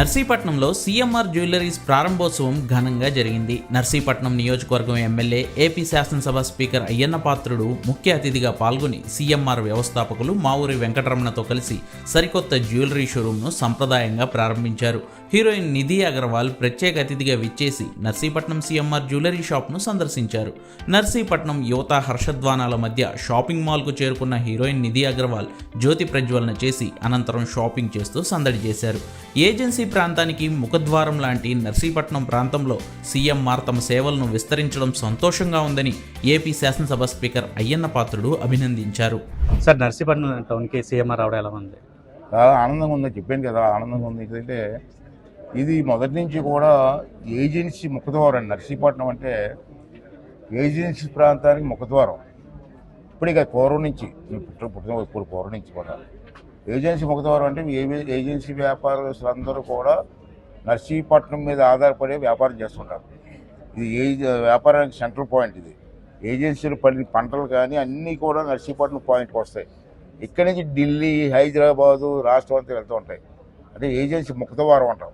నర్సీపట్నంలో CMR jewelleries ప్రారంభోత్సవం ఘనంగా జరిగింది. నర్సీపట్నం నియోజకవర్గం ఎమ్మెల్యే ఏపీ శాసనసభ స్పీకర్ అయ్యన్న పాత్రుడు ముఖ్య అతిథిగా పాల్గొని సీఎంఆర్ వ్యవస్థాపకులు మావూరి వెంకటరమణతో కలిసి సరికొత్త జ్యువెలరీ షోరూంను సంప్రదాయంగా ప్రారంభించారు. హీరోయిన్ నిధి అగర్వాల్ ప్రత్యేక అతిథిగా విచ్చేసి నర్సీపట్నం సీఎంఆర్ జ్యువెలరీ షాప్ను సందర్శించారు. నర్సీపట్నం యువత హర్షధ్వానాల మధ్య షాపింగ్ మాల్కు చేరుకున్న హీరోయిన్ నిధి అగర్వాల్ జ్యోతి ప్రజ్వలన చేసి అనంతరం షాపింగ్ చేస్తూ సందడి చేశారు. ఏజెన్సీ ప్రాంతానికి ముఖద్వారం లాంటి నర్సీపట్నం ప్రాంతంలో సీఎంఆర్ తమ సేవలను విస్తరించడం సంతోషంగా ఉందని ఏపీ శాసనసభ స్పీకర్ అయ్యన్న పాత్రుడు అభినందించారు. సార్ నర్సీపట్నం టౌన్కి సీఎంఆర్ రావడం ఎలా ఉంది? ఆనందంగా ఉంది. చెప్పాను కదా ఆనందంగా ఉంది. ఎందుకంటే ఇది మొదటి నుంచి కూడా ఏజెన్సీ ముఖద్వారం నర్సీపట్నం అంటే ఏజెన్సీ ప్రాంతానికి ముఖద్వారం. ఇప్పుడు ఇక పూర్వం నుంచి పుట్టిన ఇప్పుడు పూర్వం నుంచి కూడా ఏజెన్సీ ముఖద్వారం అంటే ఏ- ఏజెన్సీ వ్యాపారస్తులందరూ కూడా నర్సీపట్నం మీద ఆధారపడి వ్యాపారం చేస్తుంటారు. ఇది ఏ వ్యాపారానికి సెంట్రల్ పాయింట్ ఇది. ఏజెన్సీలు పడిన పంటలు కానీ అన్నీ కూడా నర్సీపట్నం పాయింట్కి వస్తాయి. ఇక్కడి నుంచి ఢిల్లీ హైదరాబాదు రాష్ట్రం అంతా వెళ్తూ ఉంటాయి. అంటే ఏజెన్సీ ముఖద్వారం అంటాం.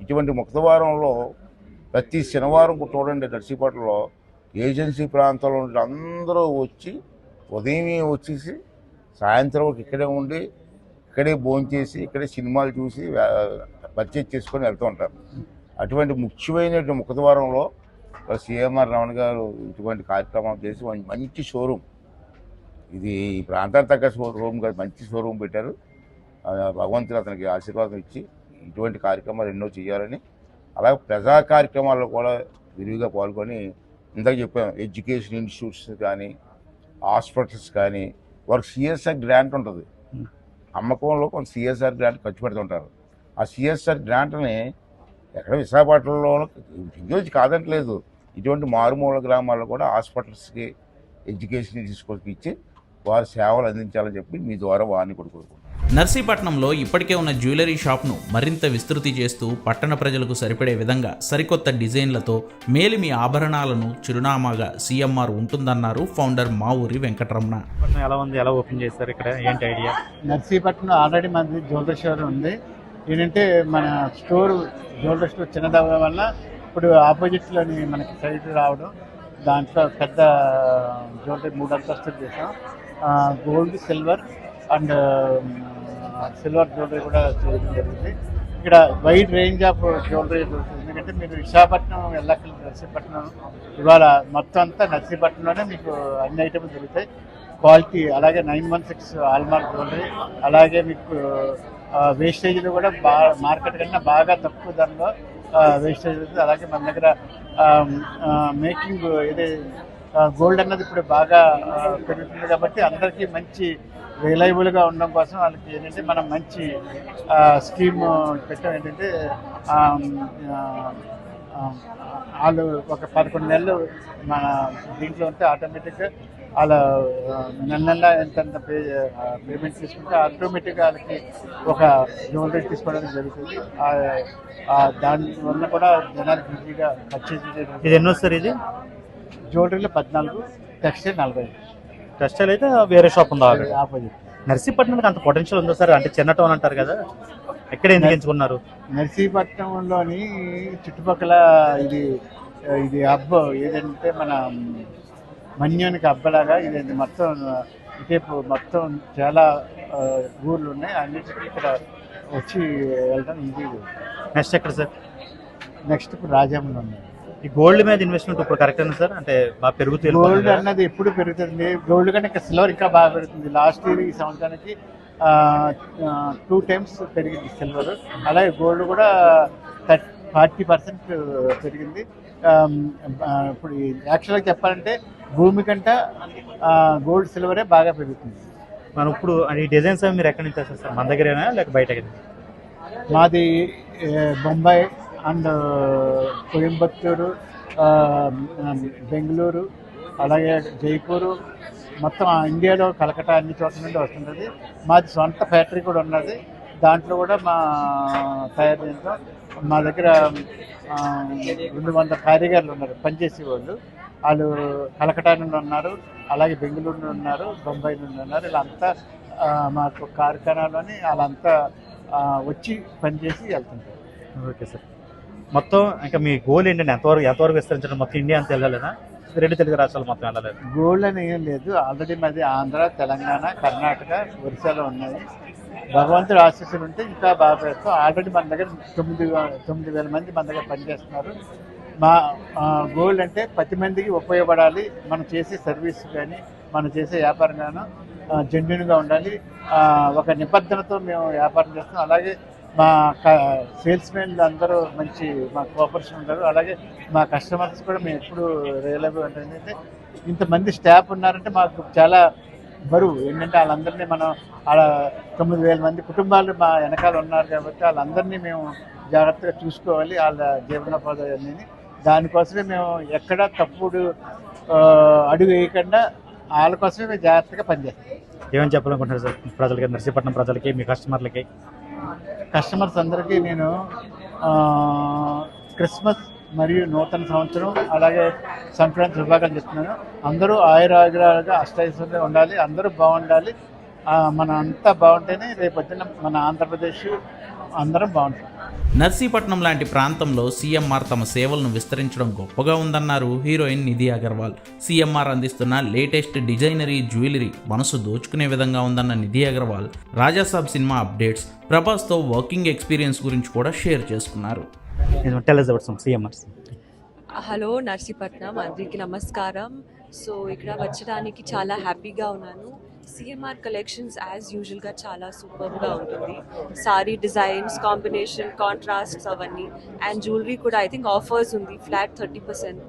ఇటువంటి ముక్తవారంలో ప్రతి శనివారం చూడండి నర్సీపట్నంలో ఏజెన్సీ ప్రాంతంలో ఉండి అందరూ వచ్చి ఉదయమే వచ్చేసి సాయంత్రం ఇక్కడే ఉండి ఇక్కడే భోంచేసి ఇక్కడే సినిమాలు చూసి పర్చేజ్ చేసుకొని వెళ్తూ ఉంటారు. అటువంటి ముఖ్యమైన ముఖద్వారంలో సిఎంఆర్ రమణ గారు ఇటువంటి కార్యక్రమం చేసి మంచి- షోరూమ్ ఇది ఈ ప్రాంతానికి తగ్గ షోరూమ్ కాదు మంచి షోరూమ్ పెట్టారు. భగవంతుడు అతనికి ఆశీర్వాదం ఇచ్చి ఇటువంటి కార్యక్రమాలు ఎన్నో చేయాలని అలాగే ప్రజా కార్యక్రమాల్లో కూడా విరివిగా పాల్గొని ఇందాక చెప్పాను ఎడ్యుకేషన్ ఇన్స్టిట్యూట్స్ కానీ హాస్పిటల్స్ కానీ వారికి సిఎస్ఆర్ గ్రాంట్ ఉంటుంది. అమ్మకంలో కొంత సిఎస్ఆర్ గ్రాంట్ ఖర్చు పెడుతుంటారు. ఆ సిఎస్ఆర్ గ్రాంట్ని ఎక్కడ విశాఖపట్నంలో ఇంకోటి కాదంటలేదు. ఇటువంటి మారుమూల గ్రామాల్లో కూడా హాస్పిటల్స్కి ఎడ్యుకేషన్ తీసుకొచ్చి ఇచ్చి వారి సేవలు అందించాలని చెప్పి మీ ద్వారా వారిని కూడా కోరుకుంటున్నాను నర్సీపట్నంలో ఇప్పటికే ఉన్న జ్యువెలరీ షాప్ను మరింత విస్తృతి చేస్తూ పట్టణ ప్రజలకు సరిపడే విధంగా సరికొత్త డిజైన్లతో మేలిమి ఆభరణాలను చిరునామాగా సీఎంఆర్ ఉంటుందన్నారు ఫౌండర్ మావూరి వెంకటరమణ. పట్నం ఎలా ఉంది? ఎలా ఓపెన్ చేశారు ఇక్కడ? ఏంటి ఐడియా? నర్సీపట్నం ఆల్రెడీ మనది జ్యువెలరీ స్టోర్ ఉంది. ఏంటంటే మన స్టోర్ జ్యువెలరీ స్టోర్ చిన్నదవ్వడం వల్ల ఇప్పుడు ఆపోజిట్లోని మనకి సైడ్ రావడం దాంట్లో పెద్ద జ్యువెలరీ మూడు అంతస్తులు చేసాం gold silver and silver jewellery కూడా చేయడం జరిగింది. ఇక్కడ వైడ్ రేంజ్ ఆఫ్ జ్యువెలరీ దొరుకుతుంది ఎందుకంటే మీరు విశాఖపట్నం వెళ్ళక్కర్లేదు నర్సీపట్నం. ఇవాళ మొత్తం అంతా నర్సీపట్నంలోనే మీకు అన్ని ఐటమ్స్ దొరుకుతాయి. క్వాలిటీ అలాగే nine one six hallmark jewellery అలాగే మీకు వేస్టేజ్లు కూడా బాగా మార్కెట్ కన్నా బాగా తక్కువ ధరలో వేస్టేజ్ అలాగే మన దగ్గర మేకింగ్ ఇది గోల్డ్ అన్నది ఇప్పుడు బాగా పెరుగుతుంది కాబట్టి అందరికీ మంచి రిలయబుల్గా ఉండడం కోసం వాళ్ళకి ఏంటంటే మనం మంచి స్కీమ్ పెట్టాం ఏంటంటే వాళ్ళు ఒక పదకొండు నెలలు మన దీంట్లో ఉంటే ఆటోమేటిక్గా వాళ్ళ నెల నెల ఎంత ఎంత పే పేమెంట్ తీసుకుంటే ఆటోమేటిక్గా వాళ్ళకి ఒక జ్యువెలరీ తీసుకోవడం జరుగుతుంది. ఆ- ఆ దాని వల్ల కూడా జనాలు ఈజీగా పర్చేజ్ ఇది ఎన్నో సార్ ఇది? జ్యువెలరీలో పద్నాలుగు టెక్స్టైల్ నలభై. టెక్స్టైల్ అయితే వేరే షాప్ ఉందా. ఆపోజిట్ నర్సీపట్నానికి అంత పొటెన్షియల్ ఉందా సార్? అంటే చిన్న టౌన్ అంటారు కదా. ఎక్కడ ఎందుకు ఎంచుకున్నారు? నర్సీపట్నంలోని చుట్టుపక్కల ఇది ఇది హబ్ ఏదంటే మన మన్యానికి హబ్బలాగా ఇది మొత్తం ఇటేపు మొత్తం చాలా ఊర్లు ఉన్నాయి. అన్నిటికీ ఇక్కడ వచ్చి వెళ్ళడం ఈజీ నెక్స్ట్ ఎక్కడ సార్? నెక్స్ట్ ఇప్పుడు రాజాములు ఉన్నాయి ఈ గోల్డ్ మీద ఇన్వెస్ట్మెంట్ ఇప్పుడు కరెక్ట్ సార్? అంటే బాగా పెరుగుతూ గోల్డ్? అన్నది ఎప్పుడు పెరుగుతుంది? గోల్డ్ కంటే ఇంకా సిల్వర్ ఇంకా బాగా పెరుగుతుంది. లాస్ట్ ఇయర్ ఈ సంవత్సరానికి టూ టైమ్స్ పెరిగింది సిల్వర్ అలాగే గోల్డ్ కూడా ఫార్టీ పర్సెంట్ పెరిగింది. ఇప్పుడు యాక్చువల్గా చెప్పాలంటే భూమి కంటే గోల్డ్ సిల్వరే బాగా పెరుగుతుంది. మనం ఇప్పుడు ఈ డిజైన్స్ అవి మీరు ఎక్కడి నుంచి తెస్తారు సార్? మన దగ్గరేనా లేక బయట మాది బొంబాయి అండ్ కోయంబత్తూరు బెంగళూరు అలాగే జైపూరు మొత్తం ఆ ఇండియాలో కలకటా అన్ని చోట్ల నుండి వస్తుంటుంది. మాది సొంత ఫ్యాక్టరీ కూడా ఉన్నది. దాంట్లో కూడా మా తయారు చేయడం మా దగ్గర రెండు వందల కారీగర్లు ఉన్నారు పనిచేసే వాళ్ళు. వాళ్ళు కలకటా నుండి ఉన్నారు అలాగే బెంగళూరు నుండి ఉన్నారు బొంబాయి నుండి ఉన్నారు. వీళ్ళంతా మాకు కార్ఖానాలోని వాళ్ళంతా వచ్చి పనిచేసి వెళ్తుంటారు. Okay sir. మొత్తం ఇంకా మీ గోల్ ఏంటంటే ఎంతవరకు ఎంతవరకు విస్తరించడం? మొత్తం ఇండియా అంతా వెళ్ళాలేనా రెండు తెలుగు రాష్ట్రాలు మొత్తం వెళ్ళలేదు. గోల్డ్ అని ఏం లేదు. ఆల్రెడీ మాది ఆంధ్ర తెలంగాణ కర్ణాటక ఒరిస్సాలో ఉన్నాయి. భగవంతుడు ఆశీస్సులు ఉంటే ఇంకా బాగా పెడతాం. ఆల్రెడీ మన దగ్గర తొమ్మిది తొమ్మిది వేల మంది మన దగ్గర పనిచేస్తున్నారు. మా గోల్డ్ అంటే పది మందికి ఉపయోగపడాలి. మనం చేసే సర్వీస్ కానీ మనం చేసే వ్యాపారం కానీ జెన్యున్గా ఉండాలి. ఒక నిబద్ధనతో మేము వ్యాపారం చేస్తాం అలాగే మా సేల్స్ మెన్లు అందరూ మంచి మా కోఆపరేషన్ ఉంటారు. అలాగే మా కస్టమర్స్ కూడా మేము ఎప్పుడు రియలబుల్ ఏంటంటే ఇంతమంది స్టాఫ్ ఉన్నారంటే మాకు చాలా బరువు. ఏంటంటే వాళ్ళందరినీ మనం అలా తొమ్మిది వేల మంది కుటుంబాలు మా వెనకాల ఉన్నారు కాబట్టి వాళ్ళందరినీ మేము జాగ్రత్తగా చూసుకోవాలి వాళ్ళ జీవనోపాధి దానికోసమే మేము ఎక్కడ తప్పుడు అడుగు వేయకుండా వాళ్ళ కోసమే మేము జాగ్రత్తగా పనిచేస్తాం. ఏమని చెప్పాలనుకుంటున్నారు సార్? ప్రజలకి నర్సీపట్నం ప్రజలకి మీ కస్టమర్లకి? కస్టమర్స్ అందరికీ నేను క్రిస్మస్ మరియు నూతన సంవత్సరం అలాగే సంక్రాంతి శుభాకాంక్షలు చెప్తున్నాను. అందరూ ఆయురాగ్రహాలుగా అష్టైశ్వర్యంగా ఉండాలి అందరూ బాగుండాలి. మన అంతా బాగుంటేనే రేపు మన ఆంధ్రప్రదేశ్ అందరం బాగుంటుంది నర్సీపట్నం లాంటి ప్రాంతంలో సీఎంఆర్ తమ సేవలను విస్తరించడం గొప్పగా ఉందన్నారు హీరోయిన్ నిధి అగర్వాల్. సీఎంఆర్ అందిస్తున్న లేటెస్ట్ డిజైనరీ జ్యువెలరీ మనసు దోచుకునే విధంగా ఉందన్న నిధి అగర్వాల్ రాజాసాబ్ సినిమా అప్డేట్స్ ప్రభాస్తో వర్కింగ్ ఎక్స్పీరియన్స్ గురించి కూడా షేర్ చేసుకున్నారు. హలో నర్సీపట్నం. అందరికీ నమస్కారం. సో ఇక్కడ వచ్చడానికి చాలా హ్యాపీగా ఉన్నాను. సిఎంఆర్ కలెక్షన్స్ యాజ్ యూజువల్గా చాలా సూపర్గా ఉంటుంది. సారీ డిజైన్స్ కాంబినేషన్ కాంట్రాస్ట్స్ అవన్నీ. అండ్ జ్యువెలరీ కూడా ఐ థింక్ ఆఫర్స్ ఉంది. ఫ్లాట్ థర్టీ పర్సెంట్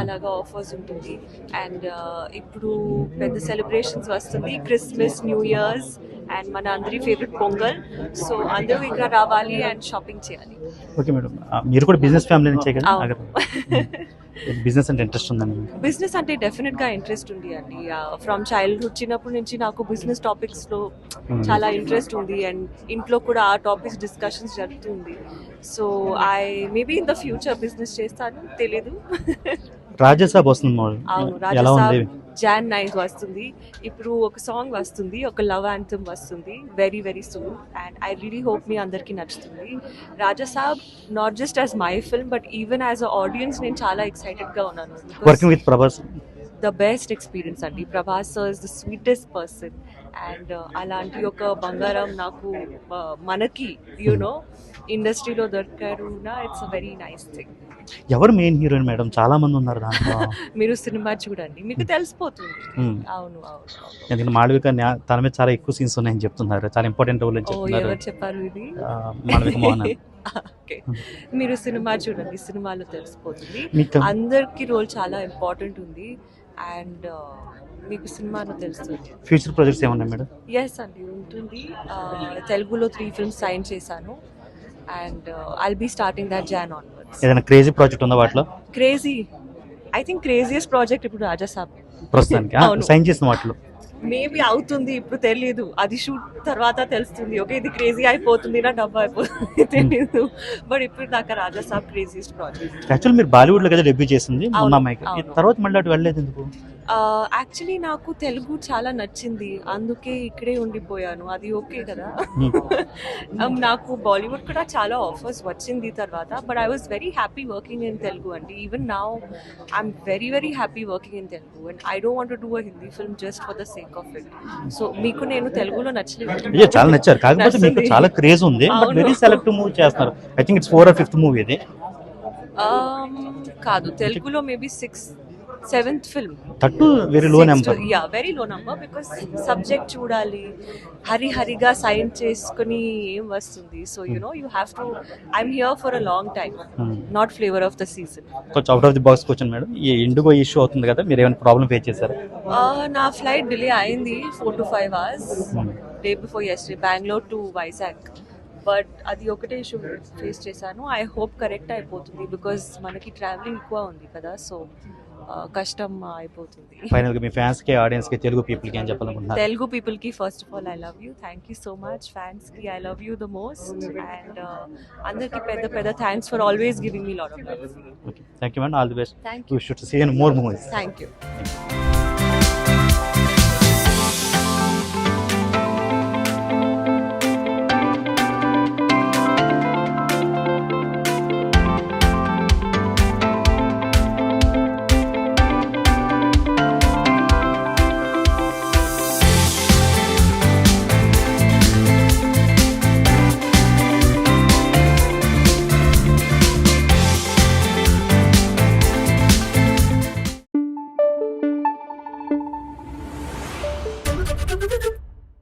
అలాగా ఆఫర్స్ ఉంటుంది. అండ్ ఇప్పుడు పెద్ద సెలబ్రేషన్స్ వస్తుంది. క్రిస్మస్ న్యూ ఇయర్స్ అండ్ మన అందరి ఫేవరెట్ పొంగల్. సో అందరూ ఇక్కడ రావాలి అండ్ షాపింగ్ చేయాలి. ఓకే మేడం మీరు కూడా బిజినెస్ ఫ్యామిలీ నుంచే కదా అవును. బిజినెస్ అంటే ఇంట్రెస్ట్ ఉందండి బిజినెస్ అంటే డెఫినెట్గా ఇంట్రెస్ట్ ఉంది అండి. ఫ్రమ్ చైల్డ్హుడ్ చిన్నప్పటి నుంచి నాకు బిజినెస్ టాపిక్స్లో. చాలా ఇంట్రెస్ట్ ఉంది అండ్ ఇంట్లో కూడా ఆ టాపిక్స్ డిస్కషన్స్ జరుగుతుంది. So I maybe in the future business చేస్తాను తెలీదు. రాజ్యసభ వస్తుంది ఎలా ఉంది? జాన్ నైన్ వస్తుంది. ఇప్పుడు ఒక సాంగ్ వస్తుంది ఒక లవ్ యాంథమ్ వస్తుంది very very soon and I really hope మీ అందరికీ నచ్చుతుంది. Raja Saab not just as my film but even as a audience నేను చాలా ఎక్సైటెడ్గా ఉన్నాను. Working with Prabhas the best experience అండి. Prabhas sir is the sweetest person and అలాంటి ఒక బంగారం నాకు uh, మనకి యునో ఇండస్ట్రీలో దొరికారు నా it's a very nice thing ఎవరు మెయిన్ హీరోయిన్ మేడం చాలా మంది ఉన్నారు దాంట్లో. మీరు సినిమా చూడండి. మీకు తెలిసిపోతుంది. Hmm. అవును అవును ఎందుకంటే మాళవిక తన మీద చాలా ఎక్కువ సీన్స్ ఉన్నాయని చెప్తున్నారు. చాలా ఇంపార్టెంట్ రోల్ అని చెప్తున్నారు. ఎవరు చెప్పారు ఇది? మాళవిక మోహన్. మీరు సినిమా చూడండి. సినిమాలో తెలిసిపోతుంది. అందరికి రోల్ చాలా ఇంపార్టెంట్ ఉంది. అండ్ మీకు సినిమాలో తెలుస్తుంది. ఫ్యూచర్ ప్రాజెక్ట్స్ ఏమన్నాయి మేడం? ఎస్ అండి ఉంటుంది. తెలుగులో త్రీ ఫిల్మ్స్ సైన్ చేశాను. And I'll be starting that June onwards ఏదైనా క్రేజీ ప్రాజెక్ట్ ఉందా వాటిలో? Crazy I think craziest project ఇప్పుడు రాజాసాబ్. ప్రస్తుతానికి. సైన్ చేసిన వాటిలో. మేబీ అవుతుంది ఇప్పుడు తెలియదు అది షూట్ తర్వాత తెలుస్తుంది. ఓకే ఇది క్రేజీ అయిపోతుంది నా డబ్బా అయిపోతుంది తెలియదు బట్ ఇప్పుడు దాకా రాజాసాబ్ క్రేజియస్ట్ ప్రాజెక్ట్ యాక్చువల్ మీరు బాలీవుడ్లో కదా డెబ్యూ చేసింది మొన్న అమ్మాయికి. తర్వాత మళ్ళీ అటు వెళ్ళలేదు ఎందుకు? యాక్చువల్లీ నాకు తెలుగు చాలా నచ్చింది. అందుకే ఇక్కడే ఉండిపోయాను. అది ఓకే కదా? Um, నాకు బాలీవుడ్ కూడా చాలా ఆఫర్స్ వచ్చింది తర్వాత but I was very happy working in Telugu అండి. Even now I'm very very happy working in Telugu and I don't want do a Hindi film just for the sake of it so మీకు నేను తెలుగులో నచ్చలేదు. చాలా నచ్చారు. కాకపోతే మీకు. చాలా క్రేజ్ ఉంది బట్. వెరీ సెలెక్టివ్ మూవీ చేస్తున్నారు. I think it's four or fifth movie ఇది. Um, కాదు. తెలుగులో maybe six seventh film థర్టు very low number yeah very low number because subject చూడాలి హరి హరిగా సైన్ చేసుకుని ఏం వస్తుంది? So you know you have to I'm here for a long time not flavour of the season కొంచెం out of the box కూర్చొని madam ఈ IndiGo issue అవుతుంది కదా మీరు ఏమైనా ప్రాబ్లం ఫేస్ చేశారు? నా ఫ్లైట్ డిలే అయింది four to five hours day before yesterday Bengaluru to Vizag but అది ఒకటే ఇష్యూ ఫేస్ చేశాను. ఐ హోప్ కరెక్ట్ అయిపోతుంది బికాస్ మనకి ట్రావెలింగ్ ఎక్కువ ఉంది కదా సో కష్టం అయిపోతుంది. ఫైనల్గా మీ ఫ్యాన్స్కి ఆడియన్స్కి తెలుగు పీపుల్కి ఏం చెప్పాలనుకుంటున్నారు? తెలుగు పీపుల్కి first of all I love you thank you so much ఫ్యాన్స్కి I love you the most and అందరికి పెద్ద పెద్ద thanks for always giving me lot of love thank you madam all the best thank you you should see in more movies thank you